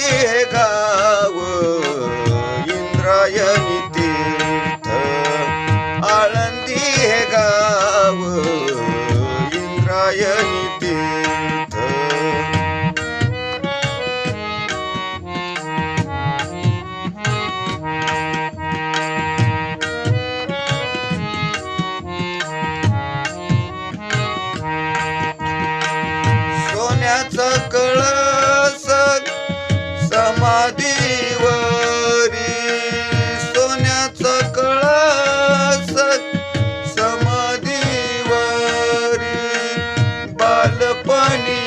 हे गाव इंद्रायणी तीर्थ. आळंदी हे गाव इंद्रायणी तीर्थ. सोन्याचा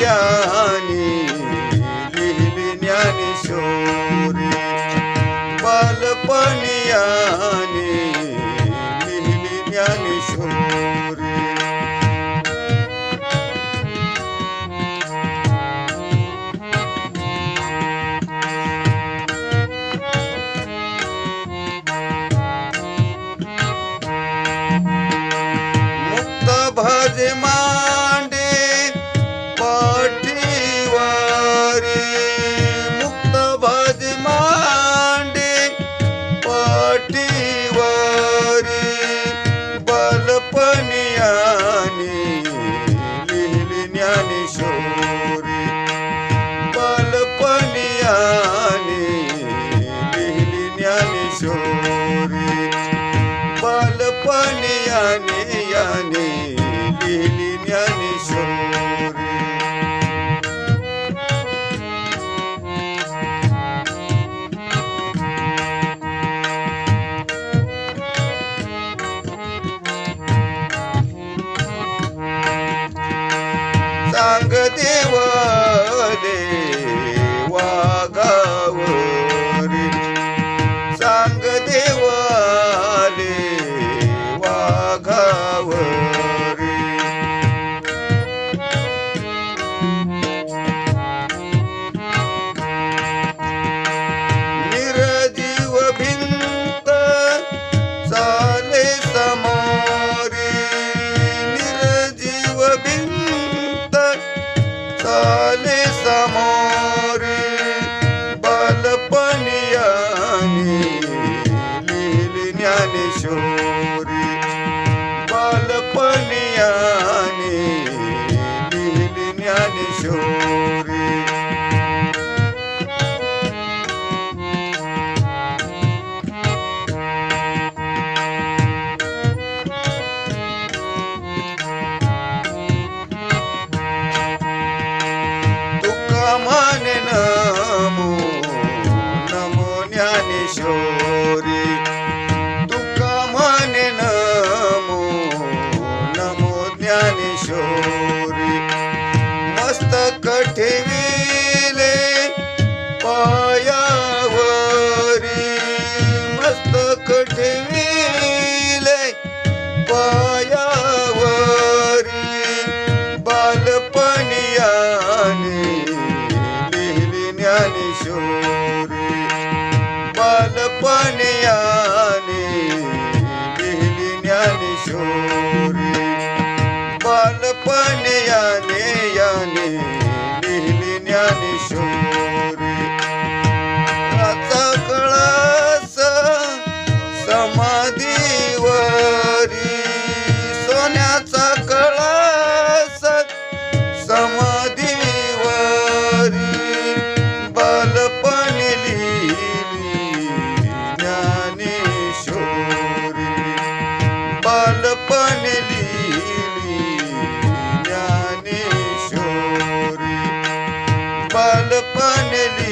ज्ञानी लिहिली ज्ञानेश्वरी बालपणियानी முத்தபாது மாண்டு பாட்டி வாரி பல பணியானி ஞானி சோரி. பல பணியானி ஞானி சோரி દેવ દે আমার ज्ञानेश्वरी बालपणियाने बालपणी लिहिली